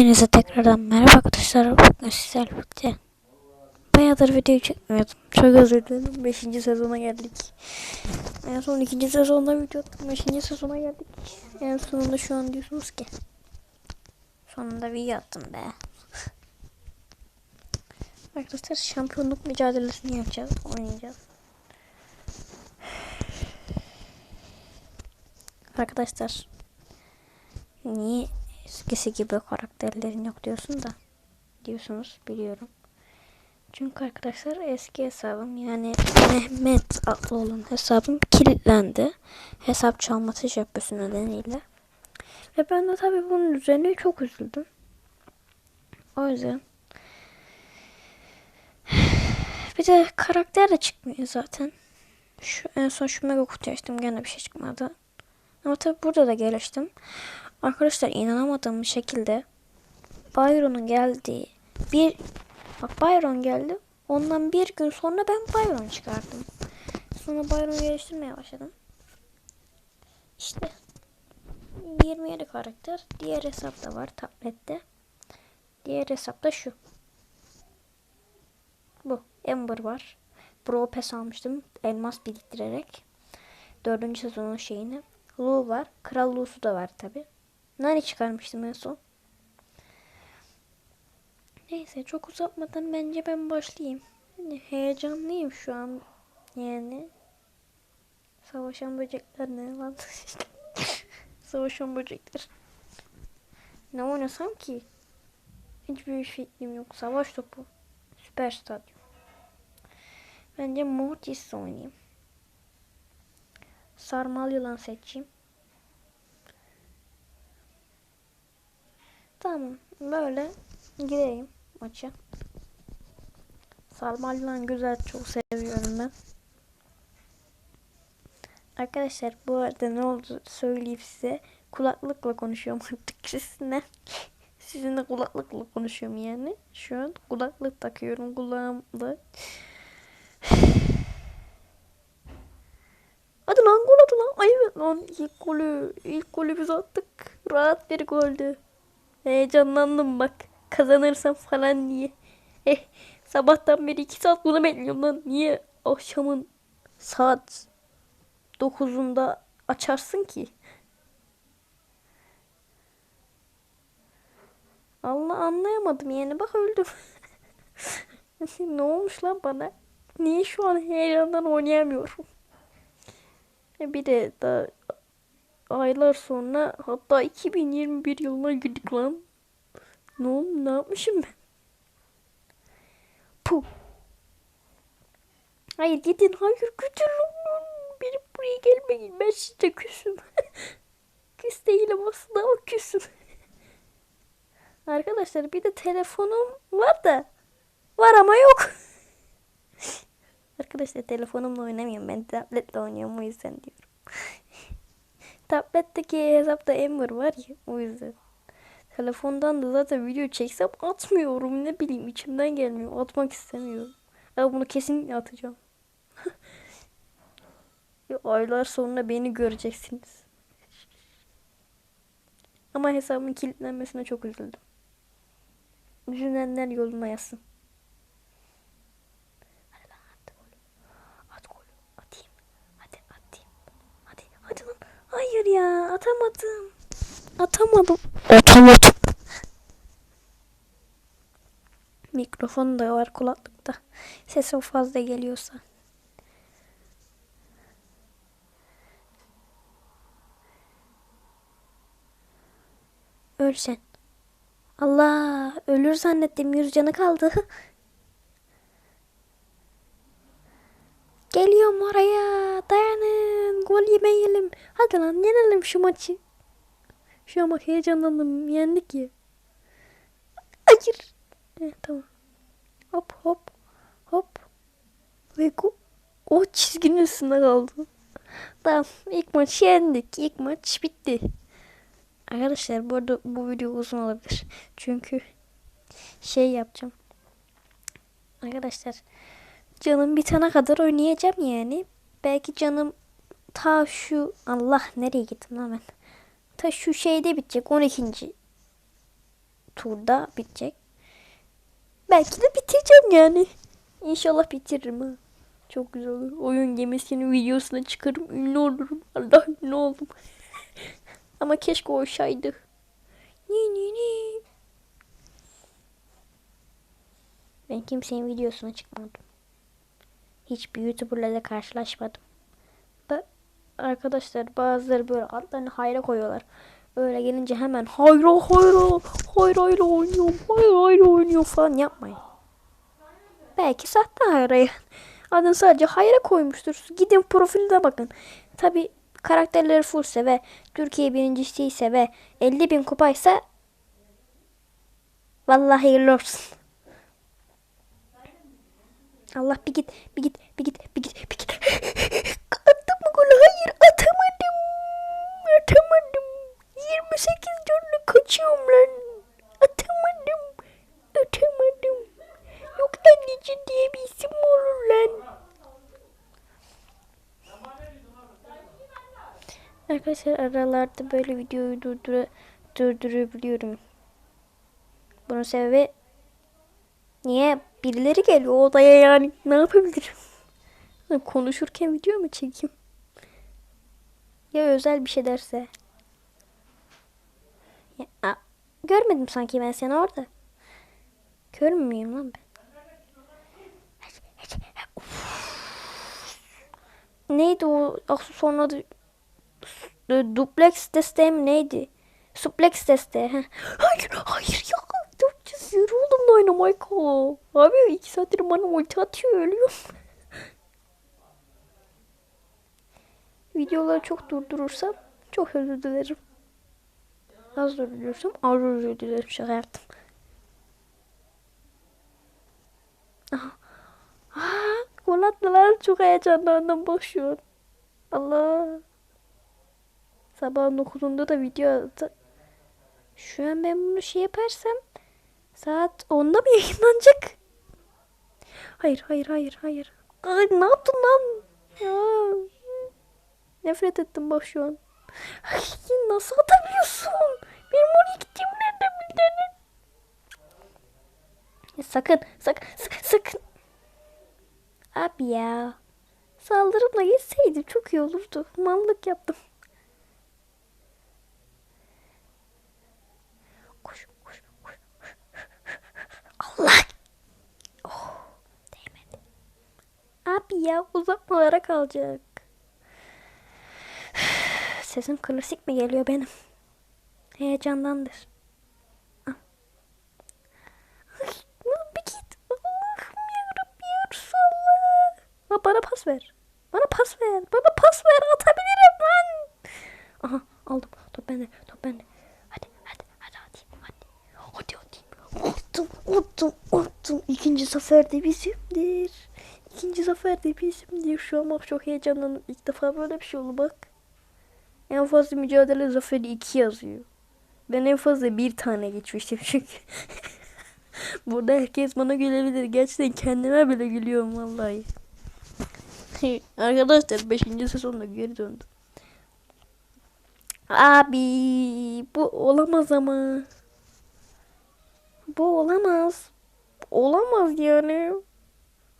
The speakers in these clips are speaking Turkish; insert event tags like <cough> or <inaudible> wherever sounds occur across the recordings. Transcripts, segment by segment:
Hepinize tekrardan merhaba arkadaşlar. Bugün sizlerle birlikte bayağıdır video çekmiyordum. Çok özür dilerim. 5. sezona geldik. En son 2. sezonda video attım. 5. sezona geldik. En sonunda şu an diyorsunuz ki. Sonunda video attım be. <laughs> Arkadaşlar şampiyonluk mücadelesini yapacağız. Oynayacağız. <sighs> Arkadaşlar niye eskisi gibi karakterlerin yok diyorsun da diyorsunuz biliyorum. Çünkü arkadaşlar eski hesabım yani Mehmet adlı olan hesabım kilitlendi. Hesap çalma teşebbüsü nedeniyle. Ve ben de tabii bunun üzerine çok üzüldüm. O yüzden <sighs> bir de karakter de çıkmıyor zaten. Şu en son şu mega kutu açtım gene bir şey çıkmadı. Ama tabii burada da geliştim. Arkadaşlar inanamadığım şekilde Byron'un geldiği bir bak Byron geldi. Ondan bir gün sonra ben Byron çıkardım. Sonra Byron'u geliştirmeye başladım. İşte 27 karakter. Diğer hesapta var tablette. Diğer hesapta şu. Bu. Ember var. Bro Pass almıştım. Elmas biriktirerek. Dördüncü sezonun şeyini. Lu var. Kral Lu'su da var tabi. Nani çıkarmıştım en son. Neyse çok uzatmadan bence ben başlayayım. Yani heyecanlıyım şu an. Yani. Savaşan böcekler ne lan? <laughs> Savaşan böcekler. Ne oynasam ki? Hiçbir fikrim yok. Savaş topu. Süper stadyum. Bence Mortis oynayayım. Sarmal yılan seçeyim. Tamam. Böyle gireyim maça. Sarmal yılan güzel. Çok seviyorum ben. Arkadaşlar bu arada ne oldu söyleyeyim size. Kulaklıkla konuşuyorum artık <laughs> sizinle. Sizinle kulaklıkla konuşuyorum yani. Şu an kulaklık takıyorum kulağımda. <sighs> Hadi lan gol atı lan. Ay evet lan ilk golü. ilk golü biz attık. Rahat bir goldü. Heyecanlandım bak. Kazanırsam falan diye. Eh, sabahtan beri iki saat bunu bekliyorum lan. Niye akşamın saat 9'unda açarsın ki? Allah anlayamadım yani. Bak öldüm. <laughs> ne olmuş lan bana? Niye şu an heyecandan oynayamıyorum? E, Bir de daha aylar sonra hatta 2021 yılına girdik lan. Ne oldu? Ne yapmışım ben? Puh. Hayır gidin. Hayır lan. Benim buraya gelmeyin. Ben size küsüm. <laughs> Küs değilim aslında ama küsüm. <laughs> Arkadaşlar bir de telefonum var da. Var ama yok. <laughs> Arkadaşlar telefonumla oynamıyorum. Ben tabletle oynuyorum o yüzden diyorum. Tabletteki hesapta Ember var ya o yüzden. Telefondan da zaten video çeksem atmıyorum. Ne bileyim içimden gelmiyor. Atmak istemiyorum. Ama bunu kesinlikle atacağım. <laughs> Ya Aylar sonra beni göreceksiniz. Ama hesabımın kilitlenmesine çok üzüldüm. Üzülenler yoluna yazsın. Hadi lan at golü. At golü. Atayım. Hadi atayım. Hadi hadi lan. Hayır ya atamadım. Atamadım. Atamadım. Mikrofon da var kulaklıkta. Ses o fazla geliyorsa. Ölsen. Allah ölür zannettim yüz canı kaldı. <laughs> Geliyorum oraya. Dayanın. Gol yemeyelim. Hadi lan yenelim şu maçı. Şu an bak heyecanlandım. Yendik ya. Hayır. Evet, tamam. Hop hop. Hop. Ve o çizginin üstünde kaldı. Tamam. ilk maç yendik. İlk maç bitti. Arkadaşlar bu arada bu video uzun olabilir. Çünkü şey yapacağım. Arkadaşlar canım bitene kadar oynayacağım yani. Belki canım ta şu Allah nereye gittim lan ben. Ta şu şeyde bitecek 12. turda bitecek. Belki de bitireceğim yani. İnşallah bitiririm ha. Çok güzel olur. Oyun gemisinin videosuna çıkarım. Ünlü olurum. Allah ünlü oldum. <laughs> Ama keşke olsaydı. Ni ni ni. Ben kimsenin videosuna çıkmadım. Hiçbir YouTuber'la da karşılaşmadım. Da arkadaşlar bazıları böyle adlarını hayra koyuyorlar. Öyle gelince hemen hayra hayra hayra hayra oynuyorum hayra hayra oynuyorum falan yapmayın. Belki sahte hayra Adını sadece hayra koymuştur. Gidin profiline bakın. Tabi karakterleri fullse ve Türkiye birincisi ise ve 50 bin kupaysa vallahi hayırlı olsun. Allah bir git, bir git, bir git, bir git, bir git. 28 canlı kaçıyorum lan. Atamadım. Atamadım. Yok anneci diye bir isim mi olur lan? Arkadaşlar aralarda böyle videoyu durdura, durdurabiliyorum. Bunun sebebi niye birileri geliyor odaya yani ne yapabilirim? Konuşurken video mu çekeyim? Ya özel bir şey derse. Ya, görmedim sanki ben seni orada. Kör müyüm lan ben? Neydi o aksesuarın adı? Duplex desteği mi neydi? Suplex desteği. Hayır hayır ya. 400 euro oldum da oynamayka. Abi 2 saattir bana ulti atıyor ölüyorum. Videoları çok durdurursam çok özür dilerim. Az durdurursam özür dilerim şaka yaptım. Gol attılar çok heyecanlandım bak şu an. Allah. Sabahın 9'unda da video attı. Şu an ben bunu şey yaparsam saat 10'da mı yayınlanacak? Hayır hayır hayır hayır. Ay, ne yaptın lan? Ya. Nefret ettim bak. Ay, nasıl atabiliyorsun? Benim oraya gittiğimi nereden bildin? Sakın sakın sakın sakın. Abi ya. Saldırımla geçseydim çok iyi olurdu. Mallık yaptım. Koş, koş, koş. Allah! Oh, değmedi. Abi ya uzatmalara kalacak. Sesim klasik mi geliyor benim? Heyecandandır. Ah. Ha, bana pas ver. Bana pas ver. Bana pas ver. Atabilirim lan. Aha aldım. Top bende. Top bende. Hadi hadi hadi hadi. Hadi hadi. hadi. Attım attım attım. İkinci zafer de bizimdir. İkinci zafer de bizimdir. Şu an bak çok heyecanlandım. İlk defa böyle bir şey oldu bak. En fazla mücadele zaferi 2 yazıyor. Ben en fazla bir tane geçmiştim çünkü. <laughs> Burada herkes bana gülebilir. Gerçekten kendime bile gülüyorum vallahi. <laughs> Arkadaşlar 5. sezonda geri döndüm. Abi bu olamaz ama. Bu olamaz. Olamaz yani.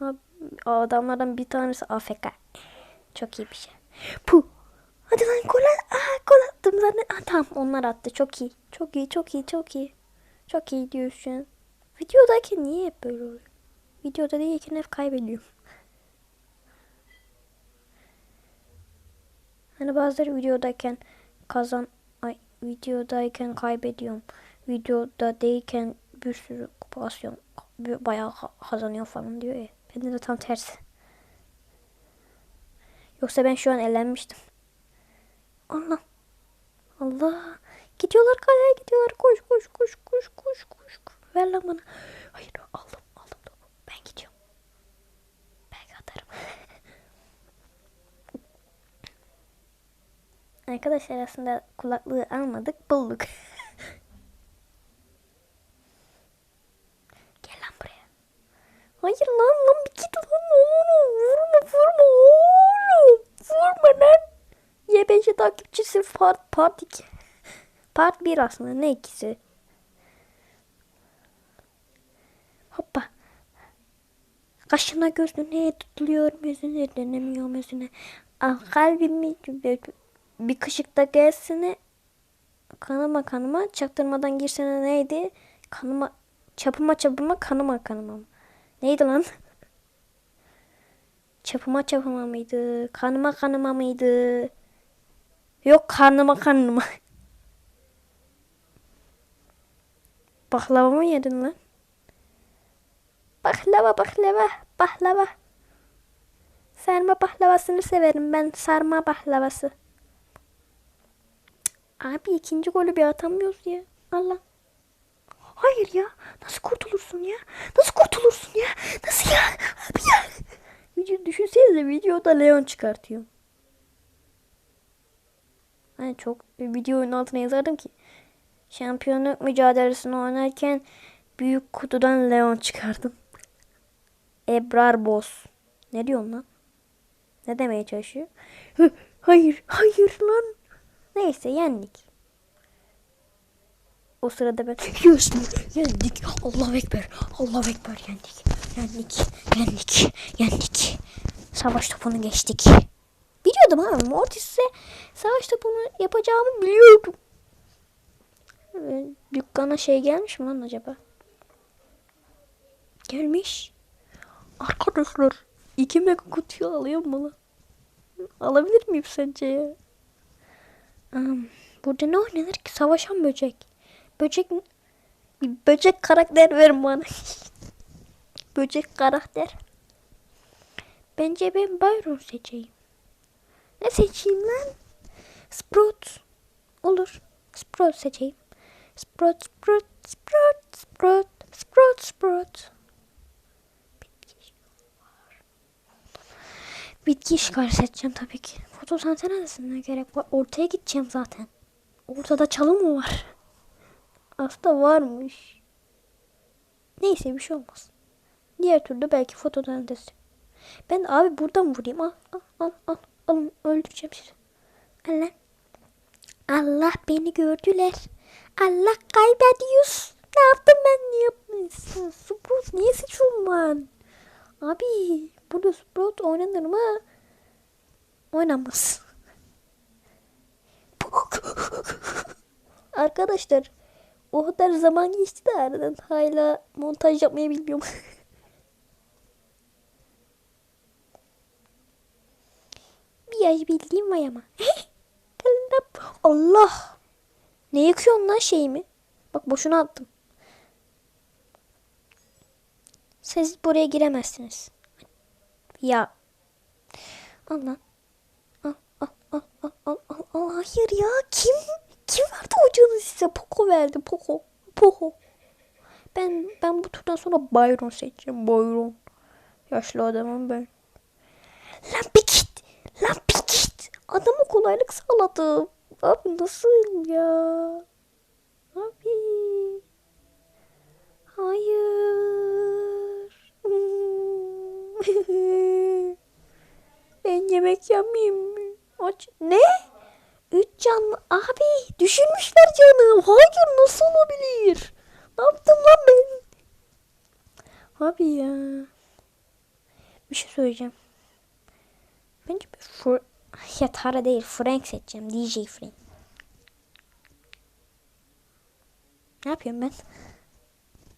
Abi, adamlardan bir tanesi AFK. Çok iyi bir şey. Puh. Hadi lan gol, at- Aa, gol attım zaten. Aa, tamam onlar attı. Çok iyi. Çok iyi, çok iyi, çok iyi. Çok iyi an. Videodayken niye hep böyle oluyor? Videoda değilken hep kaybediyorum. Hani bazıları videodayken kazan ay videodayken kaybediyorum. Videoda değilken bir sürü kupasyon bayağı kazanıyor falan diyor ya. Bende de tam tersi. Yoksa ben şu an elenmiştim. Allah. Allah. Gidiyorlar kaleye gidiyorlar. Koş koş koş koş koş koş. Ver lan bana. Hayır aldım aldım topu. Ben gidiyorum. Belki atarım. <laughs> Arkadaşlar aslında kulaklığı almadık bulduk. <laughs> Gel lan buraya. Hayır lan lan bir git lan oğlum. Vurma vurma oğlum. Vurma lan. YBC takipçisi part, part 2. Part 1 aslında ne ikisi. Hoppa. Kaşına gözüne tutuluyor gözüne dönemiyor gözüne. Al kalbimi bir kışıkta gelsene. Kanıma kanıma çaktırmadan girsene neydi? Kanıma çapıma çapıma kanıma kanıma. Neydi lan? <laughs> Çapıma çapıma mıydı? Kanıma kanıma mıydı? Yok karnıma karnıma. Baklava mı yedin lan? Baklava baklava baklava. Sarma baklavasını severim ben sarma baklavası. Abi ikinci golü bir atamıyoruz ya. Allah. Hayır ya. Nasıl kurtulursun ya? Nasıl kurtulursun ya? Nasıl ya? Abi ya. Video düşünsenize videoda Leon çıkartıyor. Hani çok videonun altına yazardım ki şampiyonluk mücadelesini oynarken büyük kutudan Leon çıkardım. <laughs> Ebrar Boz. Ne diyorsun lan? Ne demeye çalışıyor? Hayır, hayır lan. Neyse yendik. O sırada ben <laughs> mi? Yendik. Allahu Ekber. Allahu Ekber yendik. Yendik. Yendik. Yendik. Savaş topunu geçtik. Biliyordum abi. Mortis'e savaş topunu yapacağımı biliyordum. Dükkana şey gelmiş mi lan acaba? Gelmiş. Arkadaşlar 2 mega kutuyu alıyor mu lan? Alabilir miyim sence ya? Um, burada ne oynanır ki? Savaşan böcek. Böcek böcek karakter verin bana. <laughs> böcek karakter. Bence ben Byron seçeyim. Ne seçeyim lan? Sprout. Olur. Sprout seçeyim. Sprout, Sprout, Sprout, Sprout, Sprout, Sprout. Bitki işgali seçeceğim tabii ki. Fotosentezine gerek var. Ortaya gideceğim zaten. Ortada çalı mı var? Aslında varmış. Neyse bir şey olmaz. Diğer türlü belki fotosentez. Ben abi buradan vurayım. Al al al al. Alın öldüreceğim sizi. Allah. Allah beni gördüler. Allah kaybediyoruz. Ne yaptım ben ne yapmışsın? Sprout niye seçiyorum ben? Abi burada Sprout oynanır mı? Oynamaz. Arkadaşlar o kadar zaman geçti de aradan hala montaj yapmayı bilmiyorum. <laughs> Yaş bildiğim var ama. <laughs> Allah. Ne yıkıyorsun lan şeyimi? Bak boşuna attım. Siz buraya giremezsiniz. Ya. Al lan. Al al al al al. Hayır ya kim? Kim verdi o canı size? Poco verdi Poco. Poco. Ben ben bu turdan sonra Byron seçeceğim. Byron. Yaşlı adamım ben. Lan bir git. Lan. Adamı kolaylık sağladım. Abi nasıl ya? Abi. Hayır. <laughs> ben yemek yemeyeyim mi? Aç. Ne? Üç canlı. Abi düşürmüşler canım. Hayır nasıl olabilir? Ne yaptım lan ben? Abi ya. Bir şey söyleyeceğim. Bence bir ya Tara değil Frank seçeceğim. DJ Frank. Ne yapıyorum ben?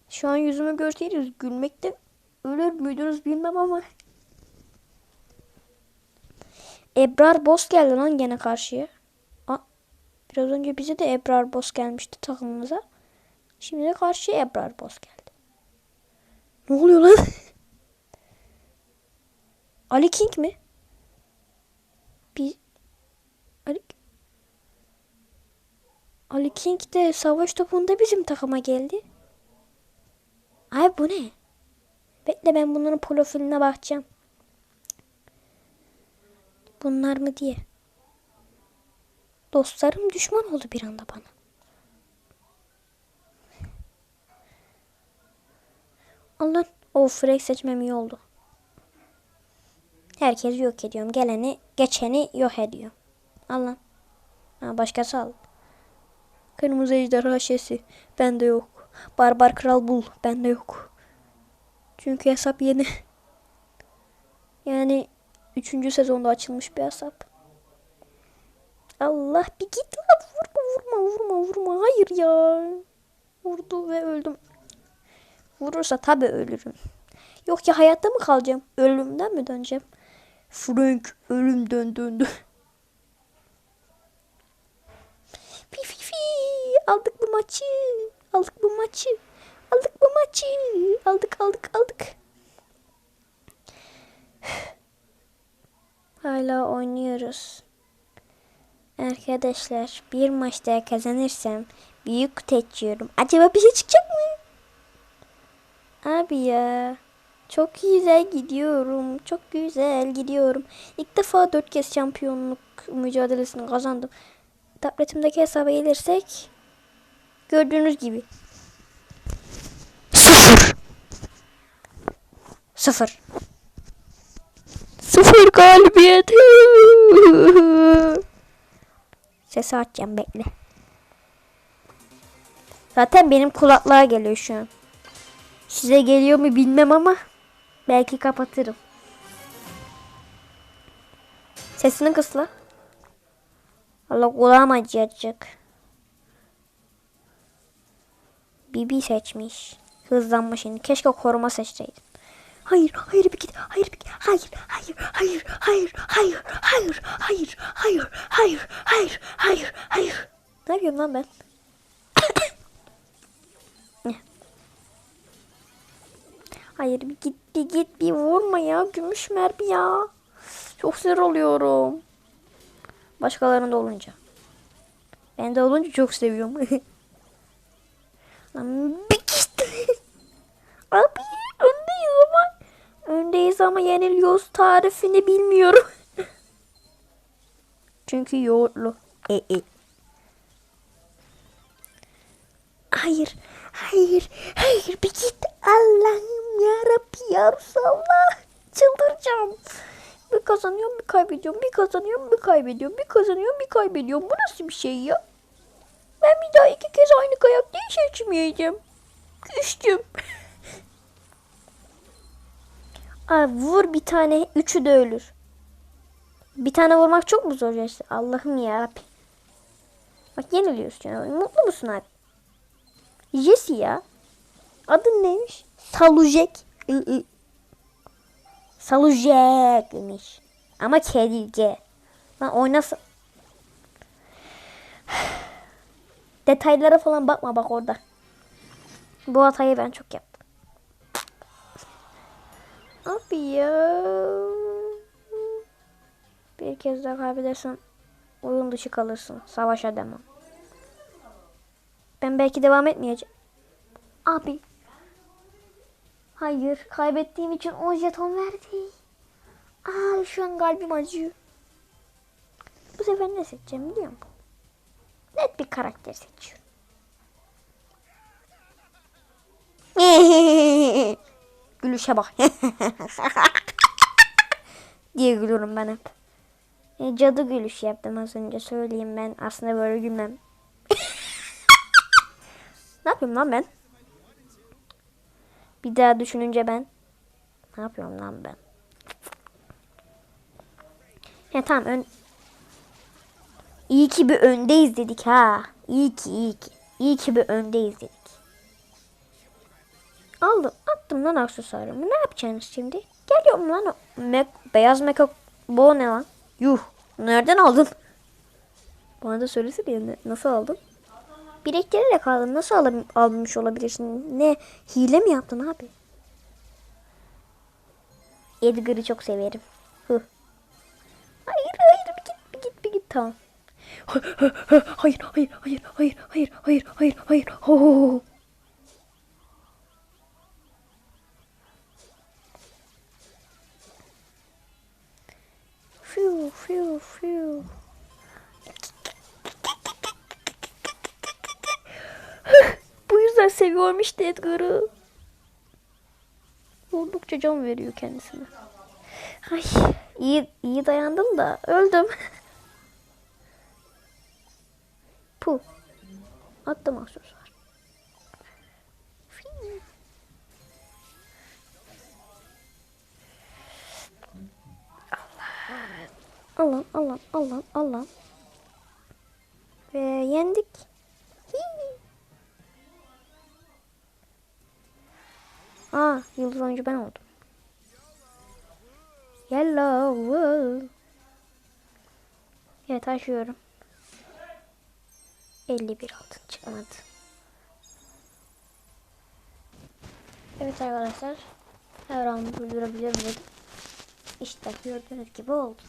Şu an yüzümü görseydiniz gülmekte ölür müydünüz bilmem ama. Ebrar Boss geldi lan gene karşıya. Aa, biraz önce bize de Ebrar Boss gelmişti takımımıza. Şimdi de karşıya Ebrar Boss geldi. Ne oluyor lan? <laughs> Ali King mi? Bir Ali Ali King de savaş topunda bizim takıma geldi. Ay bu ne? Bekle ben bunların profiline bakacağım. Bunlar mı diye. Dostlarım düşman oldu bir anda bana. Allah o Frank seçmem iyi oldu. Herkes yok ediyorum. Geleni geçeni yok ediyor. Allah. Ha, başkası al. Kırmızı ejderha şesi. Bende yok. Barbar kral bul. Bende yok. Çünkü hesap yeni. Yani 3. sezonda açılmış bir hesap. Allah bir git lan vurma vurma vurma vurma. Hayır ya. Vurdu ve öldüm. Vurursa tabi ölürüm. Yok ya hayatta mı kalacağım? Ölümden mi döneceğim? Frank ölümden döndü. Aldık bu maçı. Aldık bu maçı. Aldık bu maçı. Aldık aldık aldık. <sighs> Hala oynuyoruz. Arkadaşlar bir maçta kazanırsam büyük kutu açıyorum. Acaba bir şey çıkacak mı? Abi ya. Çok güzel gidiyorum. Çok güzel gidiyorum. İlk defa dört kez şampiyonluk mücadelesini kazandım. Tabletimdeki hesaba gelirsek gördüğünüz gibi. Sıfır. Sıfır. Sıfır galibiyet. Sesi açacağım bekle. Zaten benim kulaklığa geliyor şu an. Size geliyor mu bilmem ama belki kapatırım. Sesini kısla. Allah kulağım acıyacak. Bibi seçmiş. Hızlanma şimdi. Keşke koruma seçseydim. Hayır, hayır bir git. Hayır bir git. Hayır, hayır, hayır, hayır, hayır, hayır, hayır, hayır, hayır, hayır, hayır, hayır. Ne yapıyorum lan ben? Hayır bir git bir git bir vurma ya gümüş mermi ya. Çok sinir oluyorum. Başkalarında olunca. Ben de olunca çok seviyorum. Lan bir git. <laughs> Abi öndeyiz ama öndeyiz ama yeniliyoruz tarifini bilmiyorum. <laughs> Çünkü yoğurtlu. E, e. Hayır, hayır, hayır bir git. Allah'ım ya Rabbi ya Resulallah. Çıldıracağım. Bir kazanıyorum bir kaybediyorum. Bir kazanıyorum bir kaybediyorum. Bir kazanıyorum bir kaybediyorum. Bu nasıl bir şey ya? Ben bir daha iki kez aynı kayak değil seçmeyeceğim. Küstüm. Ay vur bir tane üçü de ölür. Bir tane vurmak çok mu zor işte? Allah'ım ya Rabbi. Bak yeniliyorsun ya. Mutlu musun abi? Jesse ya. Adın neymiş? Salujek. Salujek'miş. Ama kedice. Lan oynasın. Detaylara falan bakma bak orada. Bu hatayı ben çok yaptım. Abi ya. Bir kez daha kaybedersen oyun dışı kalırsın. Savaşa demem. Ben belki devam etmeyeceğim. Abi. Hayır. Kaybettiğim için 10 jeton verdi. Aa şu an kalbim acıyor. Bu sefer ne seçeceğim biliyor musun? Net bir karakter seçiyorum. <laughs> Gülüşe bak. <laughs> diye gülüyorum ben hep. E, cadı gülüş yaptım az önce söyleyeyim ben. Aslında böyle gülmem. <laughs> ne yapıyorum lan ben? Bir daha düşününce ben. Ne yapıyorum lan ben? Ya tamam ön... İyi ki bir öndeyiz dedik ha. İyi ki iyi ki. İyi ki bir öndeyiz dedik. Aldım. Attım lan aksesuarımı. Ne yapacaksınız şimdi? Geliyorum lan. o beyaz meka bu ne lan? Yuh. Nereden aldın? Bana da söylesene ya. Nasıl aldın? Biriktirerek aldın. Nasıl al almış olabilirsin? Ne? Hile mi yaptın abi? Edgar'ı çok severim. Hı. Hayır hayır bir git bir git bir git tamam. Hayır hayır hayır hayır hayır hayır hayır hayır. Ho, ho. Fiu fiu fiu. <laughs> Bu yüzden seviyorum işte Edgar'ı. Oldukça can veriyor kendisine. Ay iyi, iyi dayandım da öldüm. <laughs> Pu. Attım aksesuar. Allah Allah Allah Allah. Ve yendik. Hii. Aa yıldız oyuncu ben oldum. Yellow. Evet açıyorum. 51 altın çıkmadı. Evet arkadaşlar. Her an durdurabilirim. İşte gördüğünüz gibi oldu.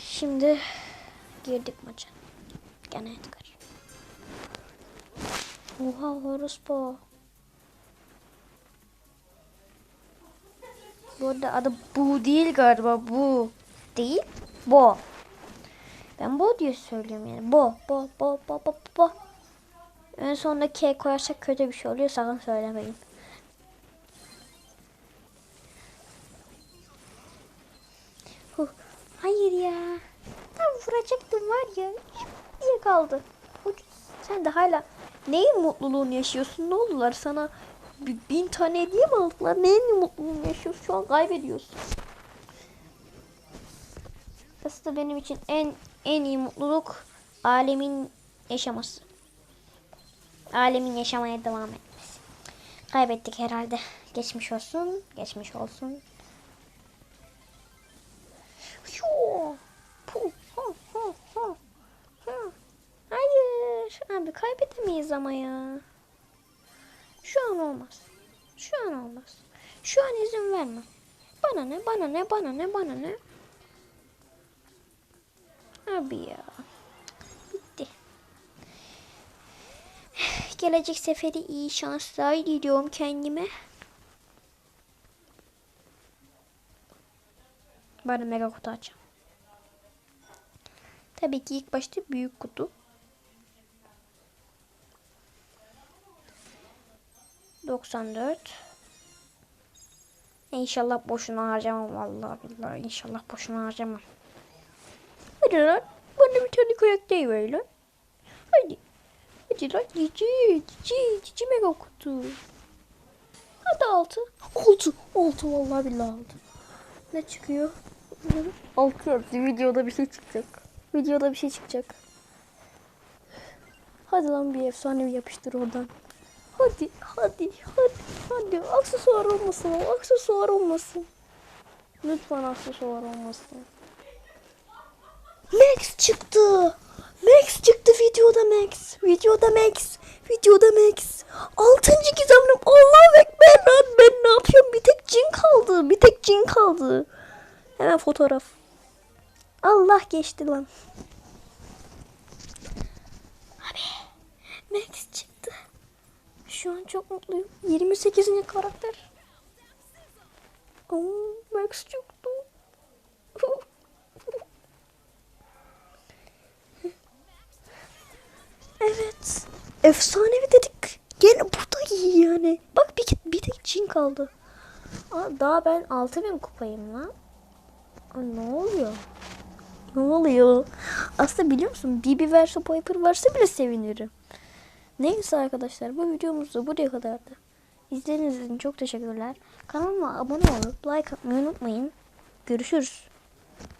Şimdi girdik maça. Gene Edgar. Oha Horuspo. Bu arada adı bu değil galiba bu. Değil. Bo. Ben bo diye söylüyorum yani. Bo. Bo. Bo. Bo. Bo. Bo. En sonunda K koyarsak kötü bir şey oluyor. Sakın söylemeyin. Huh. Hayır ya. Tam vuracaktım var ya. diye kaldı. Sen de hala neyin mutluluğunu yaşıyorsun? Ne oldular sana? bi- Bin tane hediye mi aldılar? Neyin mutluluğunu yaşıyorsun? Şu an kaybediyorsun. Aslında benim için en en iyi mutluluk alemin yaşaması. Alemin yaşamaya devam etmesi. Kaybettik herhalde. Geçmiş olsun. Geçmiş olsun. Hayır. Abi kaybedemeyiz ama ya. Şu an olmaz. Şu an olmaz. Şu an izin verme. Bana ne, bana ne, bana ne, bana ne. Abi ya. Bitti. Gelecek seferi iyi şanslar diliyorum kendime. Bari mega kutu açacağım. Tabii ki ilk başta büyük kutu. 94. İnşallah boşuna harcamam vallahi billahi. İnşallah boşuna harcamam. Hadi lan. Bana bir tane koyak ver lan. Hadi. Hadi lan. Cici. Cici. Cici mega kutu. Hadi altı. Altı. Altı vallahi billahi altı. Ne çıkıyor? Altı yaptı. Videoda bir şey çıkacak. Videoda bir şey çıkacak. Hadi lan bir efsane bir yapıştır oradan. Hadi, hadi, hadi, hadi. Aksesuar olmasın aksesuar olmasın. Lütfen aksesuar olmasın. Max çıktı. Max çıktı videoda Max. Videoda Max. Videoda Max. Altıncı gizemlim. Allahu Ekber lan. Ben ne yapıyorum? Bir tek cin kaldı. Bir tek cin kaldı. Hemen fotoğraf. Allah geçti lan. Abi. Max çıktı. Şu an çok mutluyum. 28. karakter. Oo, Max çıktı. evet. Efsanevi dedik. Gene bu da iyi yani. Bak bir, bir tek cin kaldı. Aa, daha ben 6000 kupayım lan. Aa, ne oluyor? Ne oluyor? Aslında biliyor musun? BB verse Piper varsa bile sevinirim. Neyse arkadaşlar bu videomuz da buraya kadardı. İzlediğiniz için çok teşekkürler. Kanalıma abone olup like atmayı unutmayın. Görüşürüz.